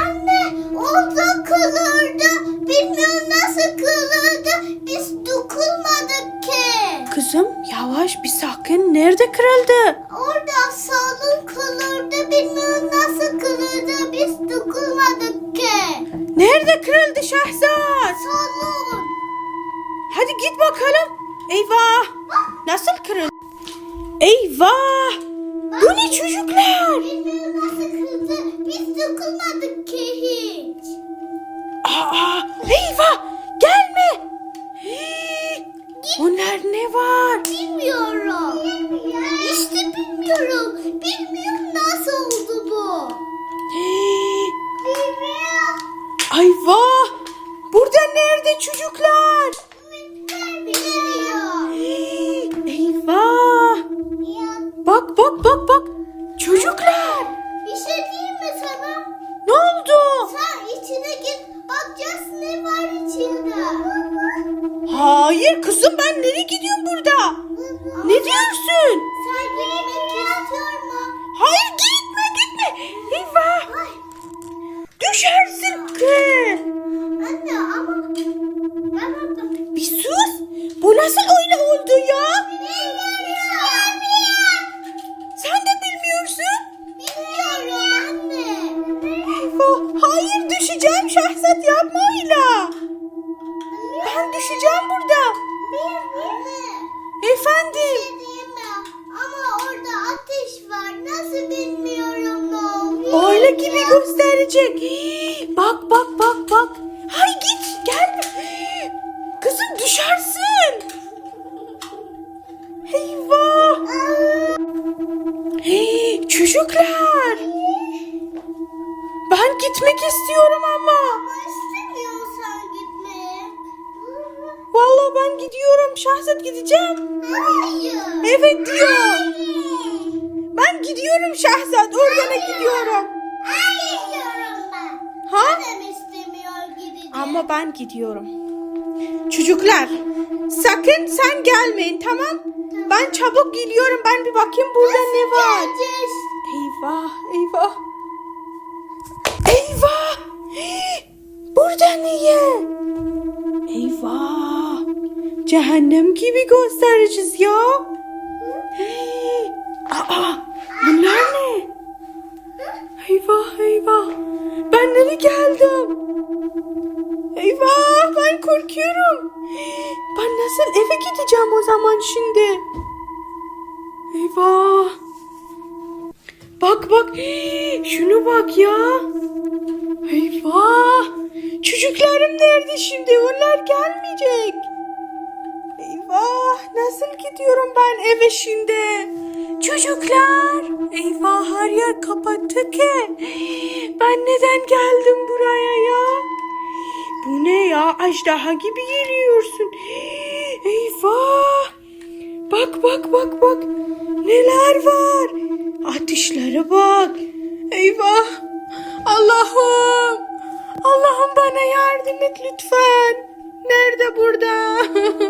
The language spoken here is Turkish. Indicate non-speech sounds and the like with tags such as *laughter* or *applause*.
Anne orada kılırdı. Bilmiyorum nasıl kılırdı. Biz dokunmadık ki. Kızım yavaş bir sakin. Nerede kırıldı? Orada salon kılırdı. Bilmiyorum nasıl kılırdı. Biz dokunmadık ki. Nerede kırıldı Şahzat? Salon. Hadi git bakalım. Eyvah. Nasıl kırıldı? Eyvah. Bu ne çocuklar? Bunlar ne var? Bilmiyorum. İşte bilmiyorum. Bilmiyorum nasıl oldu bu. Bilmiyorum. Eyvah. Burada nerede çocuklar? Bilmiyorum. Hii, Eyvah. Bak bak bak bak. Çocuklar. Bir şey diyeyim mi sana? Ne oldu? Sen içine git. Bakacağız ne var içinde. Hayır kızım ben nereye gidiyorum burada? Ne diyorsun? Sen? Hayır gitme gitme. Eyvah. Düşersin kız. Anne ama ben orada. Bir sus. Bu nasıl öyle oldu ya? Sen de bilmiyorsun. Bilmiyorum anne. Eyvah. Hayır düşeceğim Şahzat yapma öyle. Düşeceğim burada. Efendim. şey? Ama orada ateş var. Nasıl bilmiyorum ne oluyor. Öyle gibi gösterecek. Bak bak bak bak. Hay git. Hii, Kızım düşersin. Eyvah. Hey, çocuklar. Ben gitmek istiyorum ama. Ama ben gidiyorum. Şahsat gideceğim. Hayır. Evet diyor. Ben gidiyorum Şahzat. Orada gidiyorum. Hayır diyorum ben. Ha? Adam istemiyor gideceğim. Ama ben gidiyorum. Çocuklar sakın sen gelmeyin tamam? Ben çabuk geliyorum. Ben bir bakayım burada ne var. Geleceğiz. Eyvah eyvah. Eyvah. *gasps* Burada niye? Eyvah. Cehennem gibi göstereceğiz ya. Aa, bunlar ne? Eyvah eyvah. Ben nereye geldim? Eyvah ben korkuyorum. Ben nasıl eve gideceğim o zaman şimdi? Eyvah. Bak bak. Şunu bak ya. Eyvah. Çocuklarım nerede şimdi? Onlar gelmeyecek. Eyvah. Nasıl gidiyorum ben eve şimdi? Çocuklar. Eyvah her yer kapattı ki. Ben neden geldim buraya ya? Bu ne ya? Ajdaha gibi geliyorsun. Eyvah. Bak bak bak bak. Neler var? Ateşlere bak. Eyvah. Allah'ım. Allah'ım bana yardım et lütfen. Nerede burada? *laughs*